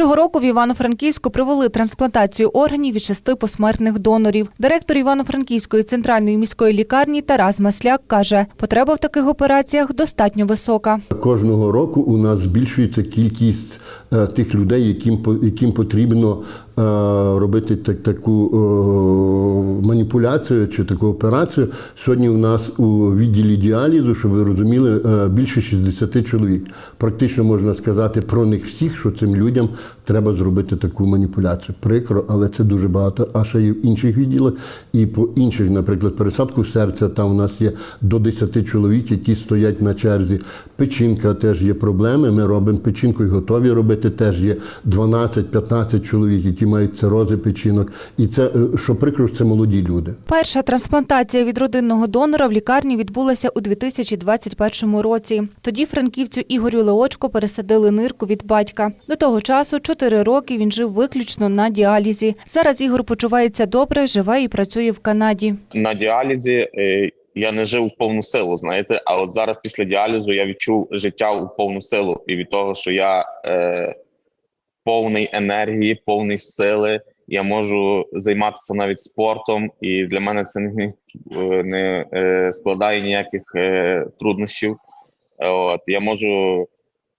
Цього року в Івано-Франківську провели трансплантацію органів від шести посмертних донорів. Директор Івано-Франківської центральної міської лікарні Тарас Масляк каже, потреба в таких операціях достатньо висока. Кожного року у нас збільшується кількість е, тих людей, яким, яким потрібно робити так, таку е, маніпуляцію чи таку операцію. Сьогодні у нас у відділі діалізу, щоб ви розуміли, е, більше 60 чоловік. Практично можна сказати про них всіх, що цим людям треба зробити таку маніпуляцію. Прикро, але це дуже багато. А ще є в інших відділах і по інших, наприклад, пересадку серця. Там у нас є до 10 чоловік, які стоять на черзі. Печінка теж є проблеми. Ми робимо печінку і готові робити. Теж є 12-15 чоловік, які мають цирози печінок. І це е, що прикро, це молоді люди. Перша трансплантація від родинного донора в лікарні відбулася у 2021 році. Тоді франківцю Ігорю Леочко пересадили нирку від батька. До того часу чотири роки він жив виключно на діалізі. Зараз Ігор почувається добре, живе і працює в Канаді. на діалізі е, я не жив в повну силу, знаєте. А от зараз після діалізу я відчув життя у повну силу. І від того, що я е, повний енергії, повний сили, я можу займатися навіть спортом, і для мене це не, не е, складає ніяких е, труднощів. От я можу.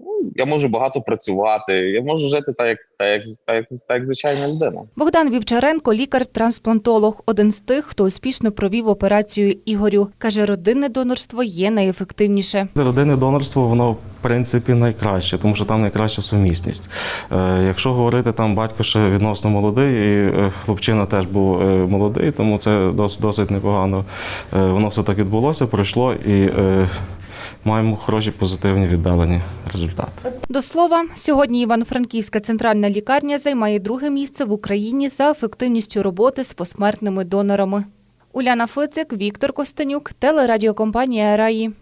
Ну, Я можу багато працювати, я можу жити так, як, так, як, так, як, так, як звичайна людина. Богдан Вівчаренко, лікар-трансплантолог, один з тих, хто успішно провів операцію Ігорю. Каже, родинне донорство є найефективніше. Родинне донорство, воно в принципі найкраще, тому що там найкраща сумісність. Е, якщо говорити, там батько ще відносно молодий, і е, хлопчина теж був е, молодий, тому це досить, досить непогано. Воно все так відбулося, пройшло і маємо хороші позитивні віддалені результати. До слова, сьогодні Івано-Франківська центральна лікарня займає друге місце в Україні за ефективністю роботи з посмертними донорами. Уляна Фицик, Віктор Костенюк, телерадіокомпанія Раї.